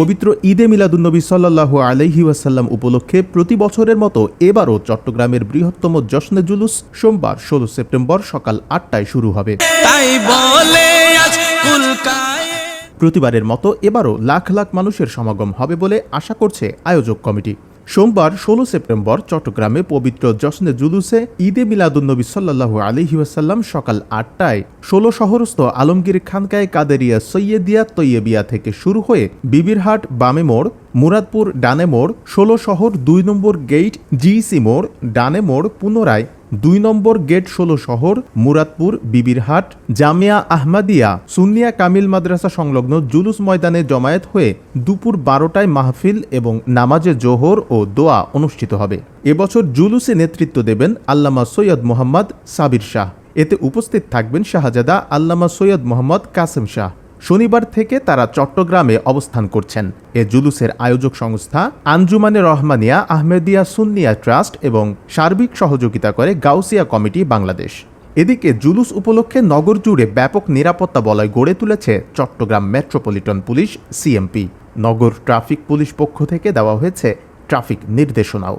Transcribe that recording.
পবিত্র ঈদে মিলাদুন্নবী সাল্লাহ আলহি ওয়াসাল্লাম উপলক্ষে প্রতি বছরের মতো এবারও চট্টগ্রামের বৃহত্তম জশ্নে জুলুস সোমবার ষোলো সেপ্টেম্বর সকাল আটটায় শুরু হবে। তাই বলে আজ প্রতিবারের মতো এবারও লাখ লাখ মানুষের সমাগম হবে বলে আশা করছে আয়োজক কমিটি। সোমবার ষোলো সেপ্টেম্বর চট্টগ্রামে পবিত্র জশনে জুলুসে ঈদে মিলাদুন্নবী সাল্লাহু আলী ওয়াসাল্লাম সকাল আটটায় ষোলো শহরস্থ আলমগীর খানকায় কাদেরিয়া সৈয়দিয়া তৈয়বিয়া থেকে শুরু হয়ে বিবিরহাট, বামে মোড়, মুরাদপুর, ডানে মোড়, ষোলো শহর দুই নম্বর গেট জিইসি মোড়, ডানে মোড়, পুনরায় দুই নম্বর গেট ষোলো শহর, মুরাদপুর, বিবিরহাট, জামিয়া আহমাদিয়া, সুন্নিয়া কামিল মাদ্রাসা সংলগ্ন জুলুস ময়দানে জমায়েত হয়ে দুপুর বারোটায় মাহফিল এবং নামাজে জোহর ও দোয়া অনুষ্ঠিত হবে। এবছর জুলুসে নেতৃত্ব দেবেন আল্লামা সৈয়দ মোহাম্মদ সাবির শাহ। এতে উপস্থিত থাকবেন শাহজাদা আল্লামা সৈয়দ মোহাম্মদ কাসেম শাহ। শনিবার থেকে তারা চট্টগ্রামে অবস্থান করছেন। এ জুলুসের আয়োজক সংস্থা আঞ্জুমানে রহমানিয়া, আহমেদিয়া সুন্নিয়া ট্রাস্ট এবং সার্বিক সহযোগিতা করে গাউসিয়া কমিটি বাংলাদেশ। এদিকে জুলুস উপলক্ষে নগর জুড়ে ব্যাপক নিরাপত্তা বলয় গড়ে তুলেছে চট্টগ্রাম মেট্রোপলিটন পুলিশ, সিএমপি। নগর ট্রাফিক পুলিশ পক্ষ থেকে দেওয়া হয়েছে ট্রাফিক নির্দেশনাও।